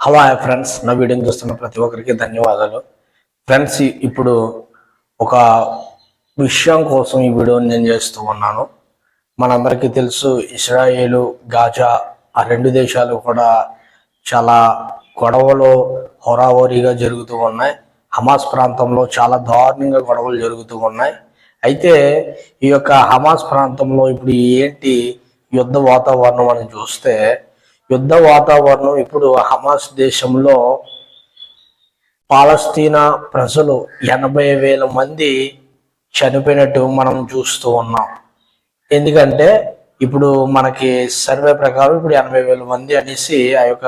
Hello hi friends నా వీడియోని చూస్తున్న ప్రతి ఒక్కరికి ధన్యవాదాలు. ఫ్రెండ్స్ ఇప్పుడు ఒక విషయం కోసం ఈ వీడియోని నేను చేస్తూ ఉన్నాను. మనందరికీ తెలుసు ఇస్రాయేలు గాజా ఆ రెండు దేశాలు కూడా చాలా గొడవలు హోరాహోరీగా జరుగుతూ ఉన్నాయి. హమాస్ ప్రాంతంలో చాలా దారుణంగా గొడవలు జరుగుతూ ఉన్నాయి. అయితే ఈ యొక్క హమాస్ ప్రాంతంలో ఇప్పుడు ఏంటి యుద్ధ వాతావరణం అని చూస్తే యుద్ధ వాతావరణం ఇప్పుడు హమాస్ దేశంలో పాలస్తీనా ప్రజలు ఎనభై వేల మంది చనిపోయినట్టు మనం చూస్తూ ఉన్నాం. ఎందుకంటే ఇప్పుడు మనకి సర్వే ప్రకారం ఇప్పుడు ఎనభై వేల మంది అనేసి ఆ యొక్క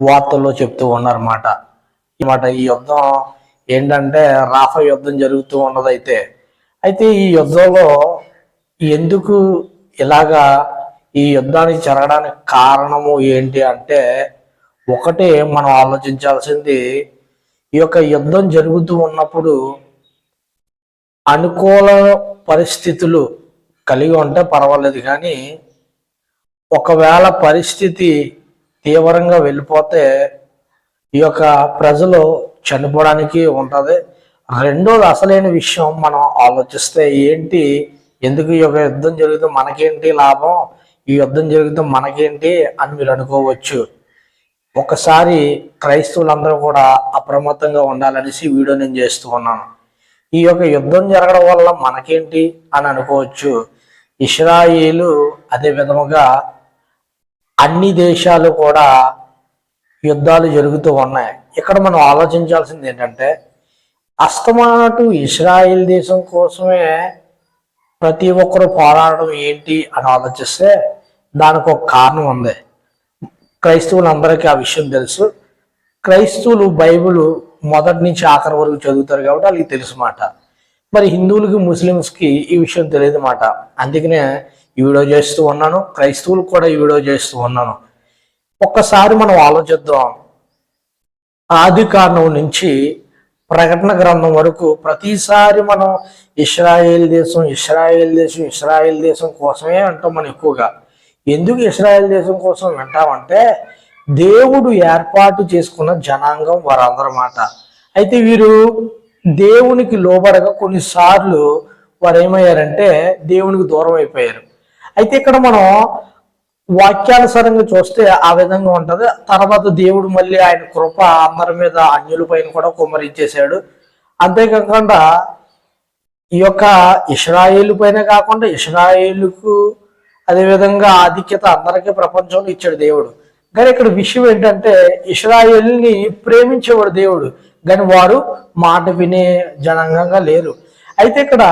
వార్తల్లో చెప్తూ ఉన్నారన్నమాట. మాట ఈ యుద్ధం ఏంటంటే రాఫా యుద్ధం జరుగుతూ ఉన్నదైతే. అయితే ఈ యుద్ధంలో ఎందుకు ఇలాగా ఈ యుద్ధానికి జరగడానికి కారణము ఏంటి అంటే ఒకటే మనం ఆలోచించాల్సింది ఈ యొక్క యుద్ధం జరుగుతూ ఉన్నప్పుడు అనుకూల పరిస్థితులు కలిగి ఉంటే పర్వాలేదు కానీ ఒకవేళ పరిస్థితి తీవ్రంగా వెళ్ళిపోతే ఈ యొక్క ప్రజలు చనిపోవడానికి ఉంటుంది. రెండోది అసలైన విషయం మనం ఆలోచిస్తే ఏంటి ఎందుకు ఈ యొక్క యుద్ధం జరిగితే మనకేంటి లాభం? ఈ యుద్ధం జరిగితే మనకేంటి అని మీరు అనుకోవచ్చు. ఒకసారి క్రైస్తవులందరూ కూడా అప్రమత్తంగా ఉండాలనేసి వీడియో నేను చేస్తూ ఉన్నాను. ఈ యొక్క యుద్ధం జరగడం వల్ల మనకేంటి అని అనుకోవచ్చు. ఇస్రాయిలు అదే విధముగా అన్ని దేశాలు కూడా యుద్ధాలు జరుగుతూ ఉన్నాయి. ఇక్కడ మనం ఆలోచించాల్సింది ఏంటంటే అస్తమానటు ఇస్రాయిల్ దేశం కోసమే ప్రతి ఒక్కరు పోరాడడం ఏంటి అని ఆలోచిస్తే దానికి ఒక కారణం ఉంది. క్రైస్తవులందరికీ ఆ విషయం తెలుసు. క్రైస్తవులు బైబిల్ మొదటి నుంచి ఆఖరి వరకు చదువుతారు కాబట్టి వాళ్ళకి తెలుసు మాట. మరి హిందువులకి ముస్లిమ్స్కి ఈ విషయం తెలియదు మాట. అందుకనే ఈ వీడియో చేస్తూ ఉన్నాను. క్రైస్తవులకు కూడా ఈ వీడియో చేస్తూ ఉన్నాను. ఒక్కసారి మనం ఆలోచిద్దాం. ఆది కారణం నుంచి ప్రకటన గ్రంథం వరకు ప్రతిసారి మనం ఇస్రాయేల్ దేశం ఇస్రాయేల్ దేశం ఇస్రాయేల్ దేశం కోసమే అంటాం మనం ఎక్కువగా. ఎందుకు ఇస్రాయల్ దేశం కోసం వింటామంటే దేవుడు ఏర్పాటు చేసుకున్న జనాంగం వారందరమాట. అయితే వీరు దేవునికి లోబడగా కొన్నిసార్లు వారు ఏమయ్యారంటే దేవునికి దూరం అయిపోయారు. అయితే ఇక్కడ మనం వాక్యానుసారంగా చూస్తే ఆ విధంగా ఉంటుంది. తర్వాత దేవుడు మళ్ళీ ఆయన కృప అందరి మీద అన్యుల పైన కూడా కుమ్మరించేశాడు. అంతేకాకుండా ఈ యొక్క ఇస్రాయేల్ పైన కాకుండా ఇస్రాయేలుకు అదేవిధంగా ఆధిక్యత అందరికీ ప్రపంచంలో ఇచ్చాడు దేవుడు. కానీ ఇక్కడ విషయం ఏంటంటే ఇస్రాయేల్ని ప్రేమించేవాడు దేవుడు. కానీ వారు మాట వినే జనాంగంగా లేరు. అయితే ఇక్కడ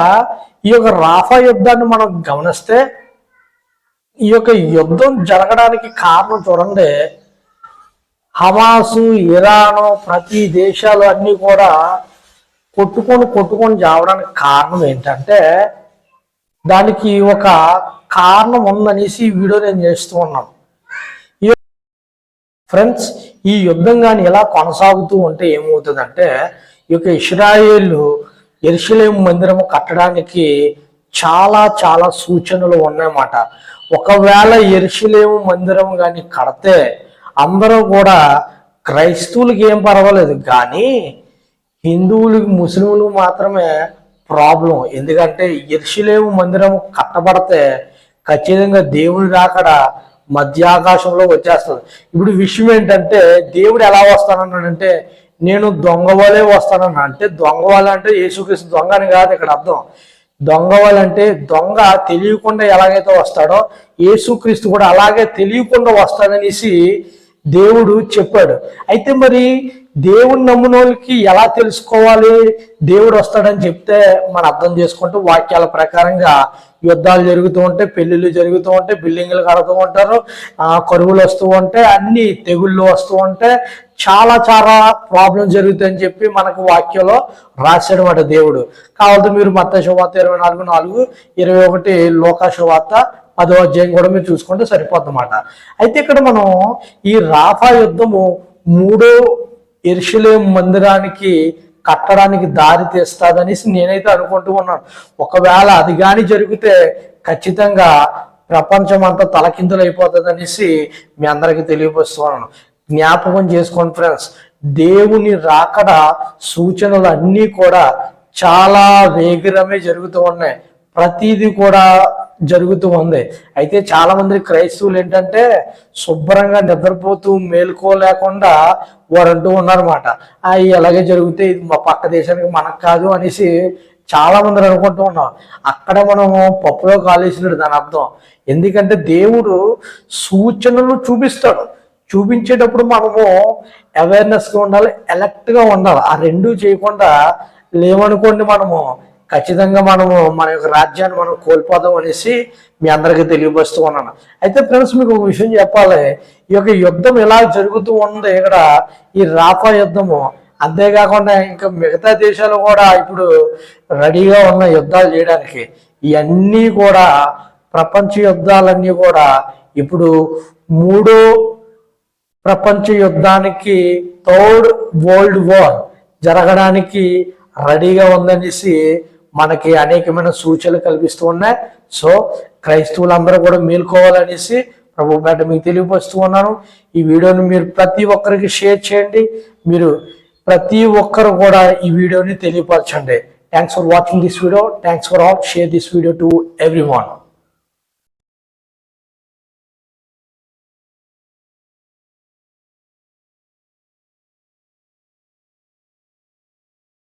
ఈ యొక్క రాఫా యుద్ధాన్ని మనం గమనిస్తే ఈ యొక్క యుద్ధం జరగడానికి కారణం చూడండి. హమాసు ఇరాను ప్రతి దేశాలు అన్నీ కూడా కొట్టుకొని కొట్టుకొని చావడానికి కారణం ఏంటంటే దానికి ఒక కారణం ఉందనేసి ఈ వీడియో నేను చేస్తూ ఉన్నాను. ఫ్రెండ్స్ ఈ యుద్ధం కానీ ఇలా కొనసాగుతూ ఉంటే ఏమవుతుందంటే ఈ యొక్క ఇస్రాయేల్ ఎరుసలేం మందిరం కట్టడానికి చాలా చాలా సూచనలు ఉన్నాయన్నమాట. ఒకవేళ ఎరుసలేము మందిరం కానీ కడితే అందరూ కూడా క్రైస్తవులకి ఏం పర్వాలేదు కానీ హిందువులకి ముస్లింలకు మాత్రమే ప్రాబ్లం ఎందుకంటే ఎరుసలేము మందిరం కట్టబడితే ఖచ్చితంగా దేవుని రాకడ మధ్యాకాశంలో వచ్చేస్తుంది. ఇప్పుడు విషయం ఏంటంటే దేవుడు ఎలా వస్తానన్నాడంటే నేను దొంగవలే వస్తానన్నా. అంటే దొంగ అంటే యేసుక్రీస్తు దొంగ అని కాదు ఇక్కడ అర్థం. దొంగవాలంటే దొంగ తెలియకుండా ఎలాగైతే వస్తాడో యేసుక్రీస్తు కూడా అలాగే తెలియకుండా వస్తాడనేసి దేవుడు చెప్పాడు. అయితే మరి దేవుని నమ్మునోళ్ళకి ఎలా తెలుసుకోవాలి? దేవుడు వస్తాడని చెప్తే మనం అర్థం చేసుకుంటూ వాక్యాల ప్రకారంగా యుద్ధాలు జరుగుతూ ఉంటాయి పెళ్ళిళ్ళు జరుగుతూ ఉంటాయి బిల్డింగ్లు కడుతూ ఉంటారు ఆ కరువులు వస్తూ ఉంటాయి అన్ని తెగుళ్ళు వస్తూ ఉంటాయి. చాలా చాలా ప్రాబ్లం జరుగుతాయని చెప్పి మనకు వాక్యంలో రాశాడనమాట దేవుడు. కావాలంటే మీరు మత్త శువార్త ఇరవై నాలుగు నాలుగు ఇరవై ఒకటి లోకా శువార్త పదో అధ్యాయం కూడా మీరు చూసుకుంటే సరిపోద్దన్నమాట అయితే ఇక్కడ మనం ఈ రాఫా యుద్ధము మూడో ఎరుషులేం మందిరానికి కట్టడానికి దారి తీస్తాదనేసి నేనైతే అనుకుంటూ ఉన్నాను. ఒకవేళ అది కానీ జరిగితే ఖచ్చితంగా ప్రపంచం అంతా తలకిందులైపోతుంది అయిపోతుంది అనేసి మీ అందరికీ తెలియపరుస్తున్నాను జ్ఞాపకం చేసుకోండి ఫ్రెండ్స్ దేవుని రాకడ సూచనలు అన్నీ కూడా చాలా వేగరమే జరుగుతూ ఉన్నాయి. ప్రతిదీ కూడా జరుగుతూ ఉంది. అయితే చాలా మంది క్రైస్తవులు ఏంటంటే శుభ్రంగా నిద్రపోతూ మేలుకోలేకుండా వారు అంటూ ఉన్నారన్నమాట అవి ఎలాగే జరిగితే ఇది మా పక్క దేశానికి మనకు కాదు అనేసి చాలా మంది అనుకుంటూ ఉన్నాం. అక్కడ మనము పప్పులో కాలేసినాడు దాని అర్థం. ఎందుకంటే దేవుడు సూచనలు చూపిస్తాడు. చూపించేటప్పుడు మనము అవేర్నెస్గా ఉండాలి ఎలక్ట్గా ఉండాలి. ఆ రెండు చేయకుండా లేవనుకోండి మనము ఖచ్చితంగా మనము మన యొక్క రాజ్యాన్ని మనం కోల్పోదాం అనేసి మీ అందరికీ తెలియపరుస్తూ ఉన్నాను. అయితే ఫ్రెండ్స్ మీకు ఒక విషయం చెప్పాలి. ఈ యొక్క యుద్ధం ఎలా జరుగుతూ ఉంది? ఇక్కడ ఈ రాఫా యుద్ధము అంతేకాకుండా ఇంకా మిగతా దేశాలు కూడా ఇప్పుడు రెడీగా ఉన్న యుద్ధాలు చేయడానికి ఇవన్నీ కూడా ప్రపంచ యుద్ధాలన్నీ కూడా ఇప్పుడు మూడో ప్రపంచ యుద్ధానికి థర్డ్ వరల్డ్ వార్ జరగడానికి రెడీగా ఉందనేసి మనకి అనేకమైన సూచనలు కల్పిస్తూ ఉన్నాయి. సో క్రైస్తవులందరూ కూడా మేల్కోవాలనేసి ప్రభు పేట మీకు తెలియపరుస్తూ ఉన్నాను. ఈ వీడియోని మీరు ప్రతి ఒక్కరికి షేర్ చేయండి. మీరు ప్రతి ఒక్కరు కూడా ఈ వీడియోని తెలియపరచండి. Thanks for watching this video thanks for all share this video to every